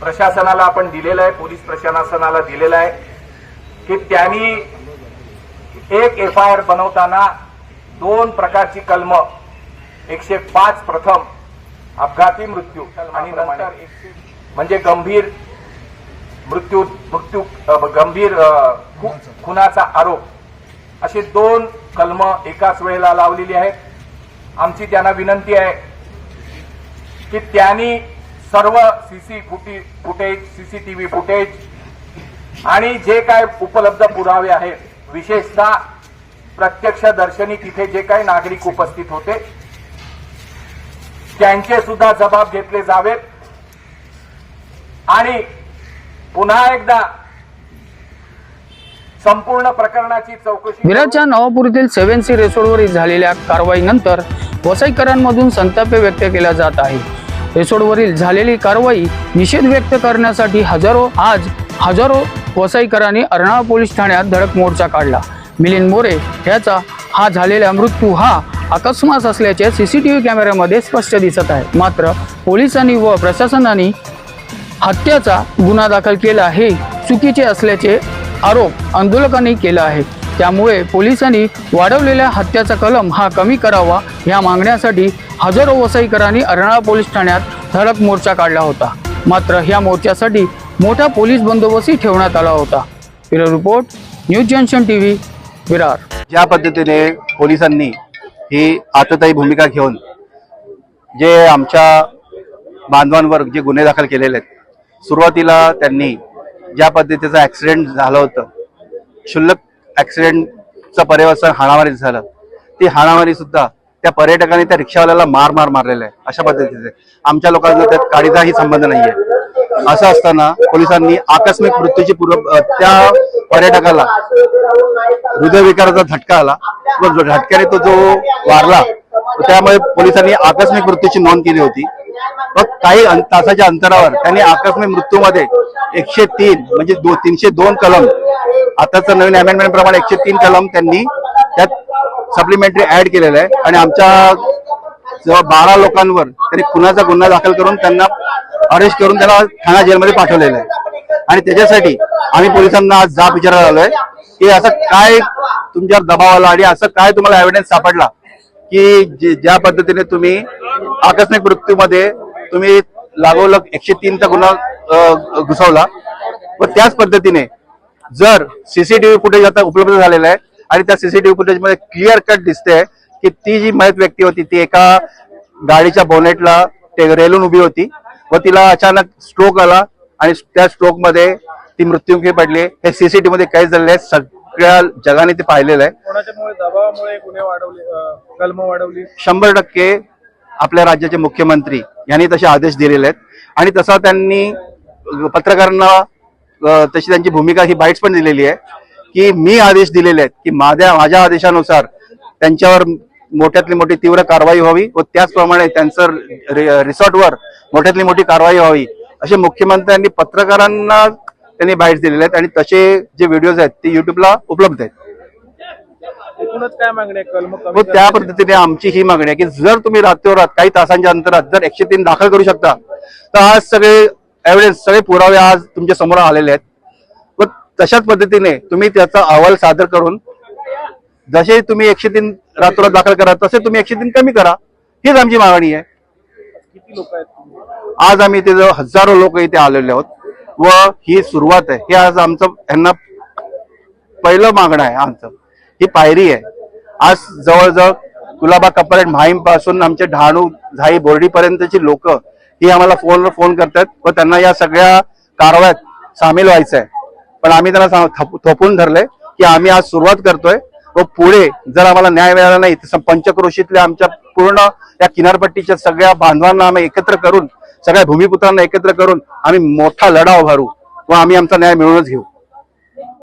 प्रशासनाला आपण दिलेलं आहे पोलीस प्रशासनाला दिलेलं आहे की त्यांनी एक एफ आय आर बनवताना दोन प्रकारची कलम एकशे पाच प्रथम अपघाती मृत्यू आणि नंतर म्हणजे गंभीर मृत्यू मृत्यू गंभीर खुनाचा आरोप असे दोन कलम एकाच वेळेला लावलेली आहेत. आमची त्यांना विनंती आहे की त्यांनी सर्व सीसी फुटी फुटेज सीसीटीव्ही फुटेज आणि जे काय उपलब्ध पुरावे आहेत विशेषतः प्रत्यक्ष दर्शनी तिथे जे काही नागरिक उपस्थित होते त्यांचे सुद्धा जबाब घेतले जावेत. आणि पुन्हा एकदा संपूर्ण प्रकरणाची चौकशी विराटच्या नवापूर सेव्हन सी रिसोर्टवरील झालेल्या कारवाईनंतर वसईकरांमधून संताप व्यक्त केला जात आहे रिसोर्टवरील झालेली कारवाई निषेध व्यक्त करण्यासाठी हजारो आज हजारो वसईकरांनी अर्णाळा पोलीस ठाण्यात धडक मोर्चा काढला. मिलिंद मोरे याचा हा झालेला मृत्यू हा अकस्मात असल्याचे सी सी टी व्ही कॅमेऱ्यामध्ये स्पष्ट दिसत आहे. मात्र पोलिसांनी व प्रशासनाने हत्याचा गुन्हा दाखल केला हे चुकीचे असल्याचे आरोप आंदोलकांनी केला आहे. त्यामुळे पोलिसांनी वाढवलेल्या हत्याचा कलम हा कमी करावा या मागण्यासाठी हजारो वसईकरांनी अर्नाळा पोलीस ठाण्यात धडक मोर्चा काढला होता. मात्र या मोर्चासाठी मोठा पोलीस बंदोबस्तही ठेवण्यात आला होता. Bureau report news junction T V Virar. ज्या पद्धतीने पोलिसांनी ही आतताई भूमिका घेऊन जे आमच्या बांधवांवर जे गुन्हे दाखल केलेले आहेत सुरुवातीला त्यांनी ज्या पद्धतीचं ॲक्सिडेंट झालं होतं क्षुल्लक ॲक्सिडेंटचं पर्यवसन हाणामारी झालं. ती हाणामारी सुद्धा त्या पर्यटकांनी त्या रिक्षावाल्याला मार मार मारलेला आहे अशा पद्धतीचे. आमच्या लोकांना त्यात काडीचाही संबंध नाहीये. असं असताना पोलिसांनी आकस्मिक मृत्यूची पूर्व त्या पर्यटकाला हृदयविकाराचा झटका आला. व झटक्याने तो जो वारला त्यामुळे पोलिसांनी आकस्मिक मृत्यूची नोंद केली होती. मग काही तासाच्या अंतरावर त्यांनी आकस्मिक मृत्यूमध्ये एकशे तीन म्हणजे दो तीनशे दोन कलम आताचं नवीन अमेंडमेंट प्रमाणे एकशे तीन कलम त्यांनी त्यात सप्लिमेंटरी ऍड केलेलं आहे. आणि आमच्या जवळ बारा लोकांवर त्यांनी खुनाचा गुन्हा दाखल करून त्यांना अरेस्ट करून त्यांना ठाणा जेलमध्ये पाठवलेलं आहे. आणि त्याच्यासाठी आम्ही पोलिसांना आज जाब विचारायला आलोय की असं काय तुमच्यावर दबाव आला आणि असं काय तुम्हाला एव्हिडन्स सापडला की ज्या पद्धतीने तुम्ही आकस्मिक मृत्यूमध्ये तुम्ही लागोलग एकशे तीनचा गुन्हा घुसवला व त्याच पद्धतीने जर सीसीटीव्ही फुटेज आता उपलब्ध झालेलं आहे आणि त्या सीसीटीव्ही फुटेजमध्ये क्लिअर कट दिसते की ती जी मयत व्यक्ती होती ती एका गाडीच्या बोनेटला ते रेलून उभी होती व तिला अचानक स्ट्रोक आला आणि त्या स्ट्रोकमध्ये ती मृत्युमुखी पडली. हे सीसीटीव्ही मध्ये काही झालेलं आहे. सगळ्या जगाने ते पाहिलेलं आहे. शंभर टक्के आपल्या राज्याचे मुख्यमंत्री यांनी तसे आदेश दिलेले आहेत. आणि तसा त्यांनी पत्रकारांना तशी त्यांची भूमिका ही बाईट्स पण दिलेली आहे की मी आदेश दिलेले आहेत की माझ्या माझ्या आदेशानुसार त्यांच्यावर मोठ्यातली मोठी तीव्र कारवाई व्हावी व त्याचप्रमाणे त्यांचं रिसॉर्टवर मोठ्यातली मोठी कारवाई व्हावी असे मुख्यमंत्र्यांनी पत्रकारांना त्यांनी बाईट्स दिलेले आहेत आणि तसे जे व्हिडिओज आहेत ते युट्यूबला उपलब्ध आहेत. एकूणच काय मागणी आहे? कलम कमी व त्या पद्धतीने आमची ही मागणी आहे की जर तुम्ही रात्रोरात काही तासांच्या अंतरात जर एकशे तीन दाखल करू शकता तर आज सगळे एव्हिडन्स सगळे पुरावे आज तुमच्यासमोर आलेले आहेत. व तशाच पद्धतीने तुम्ही त्याचा अहवाल सादर करून जसे तुम्ही एकशे तीन रात्रोरात दाखल करा तसे तुम्ही एकशे तीन कमी करा. हीच आमची मागणी आहे. किती लोक आहेत तुम्ही? आज आम्ही इथे हजारो लोक इथे आलेले आहोत. व ही सुरुवात आहे. हे आज आमचं यांना पहिलं मागणं आहे आमचं. ही पायरी आहे. आज जवळजवळ गुलाबा कपरेट माहीमपासून आमचे डहाणू झाई बोर्डी पर्यंतची लोक ही आम्हाला फोनवर फोन करतात. व त्यांना या सगळ्या कारवायात सामील व्हायचं आहे पण आम्ही त्यांना सांग- थप- थोपून धरले की आम्ही आज सुरुवात करतोय. व पुढे जर आम्हाला न्याय मिळाला नाही तर पंचक्रोशीतल्या आमच्या पूर्ण या किनारपट्टीच्या सगळ्या बांधवांना आम्ही एकत्र करून सगळ्या भूमिपुत्रांना एकत्र करून आम्ही मोठा लढा उभारू व आम्ही आमचा न्याय मिळवूनच घेऊ.